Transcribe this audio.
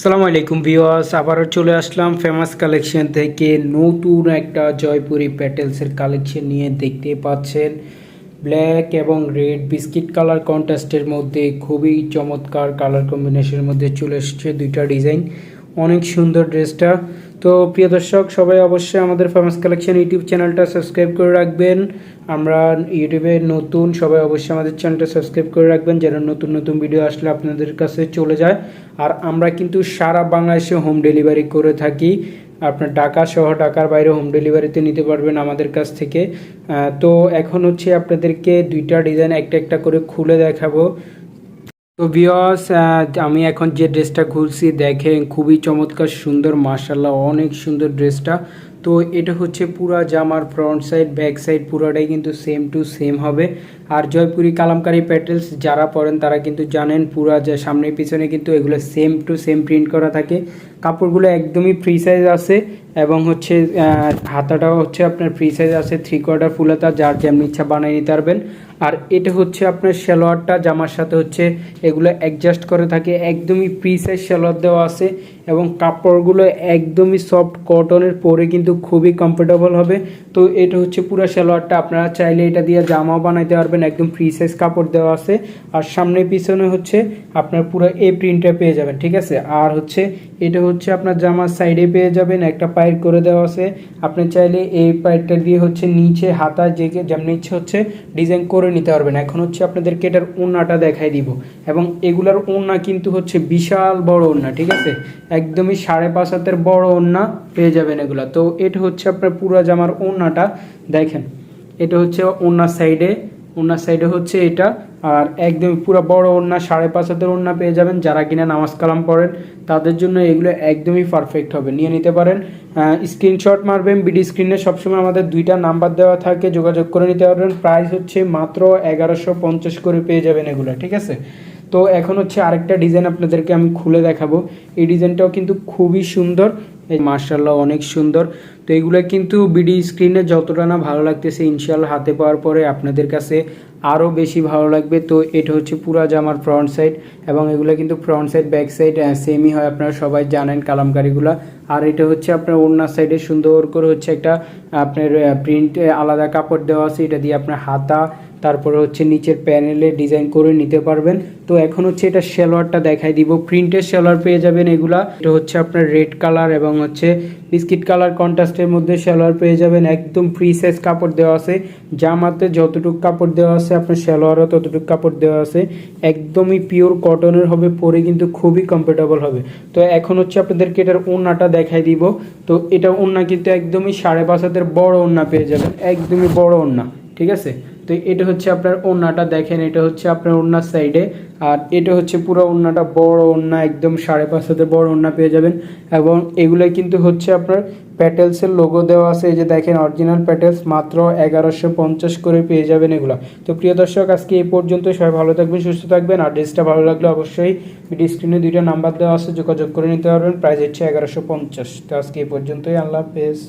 সালামু আলাইকুম ভিওয়ার্স আবারও চলে আসলাম ফেমাস কালেকশন থেকে। নতুন একটা জয়পুরি প্যাটেলসের কালেকশন নিয়ে দেখতে পাচ্ছেন। ব্ল্যাক এবং রেড বিস্কিট কালার কন্ট্রাস্টের মধ্যে খুবই চমৎকার কালার কম্বিনেশনের মধ্যে চলে এসেছে দুইটা ডিজাইন অনেক সুন্দর ড্রেসটা। তো প্রিয় দর্শক, সবাই অবশ্যই আমাদের ফেমাস কালেকশন ইউটিউব চ্যানেলটা সাবস্ক্রাইব করে রাখবেন। আমরা ইউটিউবে নতুন, সবাই অবশ্যই আমাদের চ্যানেলটা সাবস্ক্রাইব করে রাখবেন যেন নতুন নতুন ভিডিও আসলে আপনাদের কাছে চলে যায়। আর আমরা কিন্তু সারা বাংলাদেশে হোম ডেলিভারি করে থাকি। আপনার ঢাকা সহ ঢাকার বাইরে হোম ডেলিভারিতে নিতে পারবেন আমাদের কাছ থেকে। তো এখন হচ্ছে আপনাদেরকে দুইটা ডিজাইন একটা একটা করে খুলে দেখাবো। তো বিয়স আমি এখন যে ড্রেসটা খুলছি দেখেন খুবই চমৎকার, সুন্দর মার্শাল্লাহ অনেক সুন্দর ড্রেসটা তো এটা হচ্ছে পুরা জামার ফ্রন্ট সাইড ব্যাক সাইড পুরোটাই কিন্তু সেম টু সেম হবে। আর জয়পুরি কালামকারি প্যাটেলস যারা পরেন, তারা কিন্তু জানেন পুরা যা সামনে পিছনে কিন্তু এগুলো সেম টু সেম প্রিন্ট করা থাকে। কাপড়গুলো একদমই ফ্রি সাইজ আছে এবং হচ্ছে হাতাটাও হচ্ছে আপনার ফ্রি সাইজ আছে থ্রি কোয়ার্টার ফুল হাতা, যার যেমন ইচ্ছা বানিয়ে নিতে পারবেন। আর এটা হচ্ছে আপনার সালোয়ারটা, জামার সাথে হচ্ছে এগুলো অ্যাডজাস্ট করে থাকে। একদমই ফ্রি সাইজ সালোয়ার দেওয়া আছে। এবং কাপড়গুলো একদমই সফট কটনের পরে কিন্তু খুবই কমফোর্টেবল হবে। তো এটা হচ্ছে পুরো সালোয়ারটা। আপনারা চাইলে এটা দিয়ে জামাও বানাইতে পারবেন, একদম ফ্রি সাইজ কাপড় দেওয়া আছে। আর সামনে পিছনে হচ্ছে আপনার পুরো এই প্রিন্টটা পেয়ে যাবেন, ঠিক আছে? আর হচ্ছে এটা হচ্ছে আপনার জামার সাইডে পেয়ে যাবেন, একটা পায়ের করে দেওয়া আছে। আপনি চাইলে এই পায়েরটা দিয়ে হচ্ছে নিচে হাতা জেগে যেমন ইচ্ছে হচ্ছে ডিজাইন করে নিতে পারবেন। এখন হচ্ছে আপনাদেরকে এটার ওড়নাটা দেখাই দিব। এবং এগুলার ওড়না কিন্তু হচ্ছে বিশাল বড় ওড়না ঠিক আছে? একদমই সাড়ে পাঁচ হাতের বড় ওড়না পেয়ে যাবেন এগুলা। তো এটা হচ্ছে আপনার পুরো জামার ওড়নাটা দেখেন, এটা হচ্ছে ওড়নার সাইডে ওড়নার সাইডে হচ্ছে এটা, আর একদম পুরো বড় ওড়না সাড়ে পাঁচ হাতের ওড়না পেয়ে যাবেন যারা কিনা নামাজ কালাম পড়েন, তাদের জন্য এগুলো একদমই পারফেক্ট হবে। নিয়ে নিতে পারেন স্ক্রিনশট মারবেন বিডি স্ক্রিনে সবসময় আমাদের দুইটা নাম্বার দেওয়া থাকে, যোগাযোগ করে নিতে পারবেন। প্রাইস হচ্ছে মাত্র এগারোশো পঞ্চাশ করে পেয়ে যাবেন এগুলো, ঠিক আছে? তো এখন হচ্ছে আরেকটা ডিজাইন আপনাদেরকে আমি খুলে দেখাবো। এই ডিজাইনটাও কিন্তু খুবই সুন্দর। এই মার্শাল্লাহ অনেক সুন্দর। তো এগুলো কিন্তু বিডি স্ক্রিনে যতটা না ভালো লাগতেছে ইনশাল্লাহ হাতে পাওয়ার পরে আপনাদের কাছে আরও বেশি ভালো লাগবে। তো এটা হচ্ছে পুরা জামার ফ্রন্ট সাইড এবং এগুলো কিন্তু ফ্রন্ট সাইড ব্যাক সাইড সেমই হয়। আপনারা সবাই জানেন কালামকারিগুলো। আর এটা হচ্ছে আপনার ওড়নার সাইডে সুন্দর করে হচ্ছে একটা আপনার প্রিন্ট আলাদা কাপড় দেওয়া আছে। এটা দিয়ে আপনার হাতা তারপরে হচ্ছে নিচের প্যানেলে ডিজাইন করে নিতে পারবেন। তো এখন হচ্ছে এটা সালোয়ারটা দেখাই দিব। প্রিন্টের সালোয়ার পেয়ে যাবেন এগুলা। এটা হচ্ছে আপনার রেড কালার এবং হচ্ছে বিস্কিট কালার কন্ট্রাস্টের মধ্যে সালোয়ার পেয়ে যাবেন। একদম ফ্রি সাইজ কাপড় দেওয়া আছে। জামাতে যতটুকু কাপড় দেওয়া আছে আপনার সালোয়ারও ততটুকু কাপড় দেওয়া আছে। একদমই পিওর কটনের হবে, পরে কিন্তু খুবই কমফোর্টেবল হবে। তো এখন হচ্ছে আপনাদেরকে এটার ওড়নাটা দেখাই দিব। তো এটা ওড়না কিন্তু একদমই সাড়ে পাঁচ হাতের বড় ওড়না পেয়ে যাবেন। একদমই বড় ওড়না, ঠিক আছে? তো এটা হচ্ছে আপনার ওড়নাটা দেখেন, এটা হচ্ছে আপনার ওড়নার সাইডে আর এটা হচ্ছে পুরো ওড়নাটা বড় ওড়না, একদম সাড়ে পাঁচ হাতের বড় ওড়না পেয়ে যাবেন। এবং এগুলো কিন্তু হচ্ছে আপনার প্যাটেলসের লোগো দেওয়া আছে। এই যে দেখেন অরিজিনাল প্যাটেলস মাত্র এগারোশো পঞ্চাশ করে পেয়ে যাবেন এগুলো। তো প্রিয় দর্শক, আজকে এই পর্যন্ত সবাই ভালো থাকবেন, সুস্থ থাকবেন। আর ড্রেসটা ভালো লাগলে অবশ্যই স্ক্রিনে দুইটা নাম্বার দেওয়া আছে, যোগাযোগ করে নিতে পারবেন। প্রাইস হচ্ছে এগারোশো পঞ্চাশ। তো আজকে এই পর্যন্তই, আল্লাহ হাফেজ।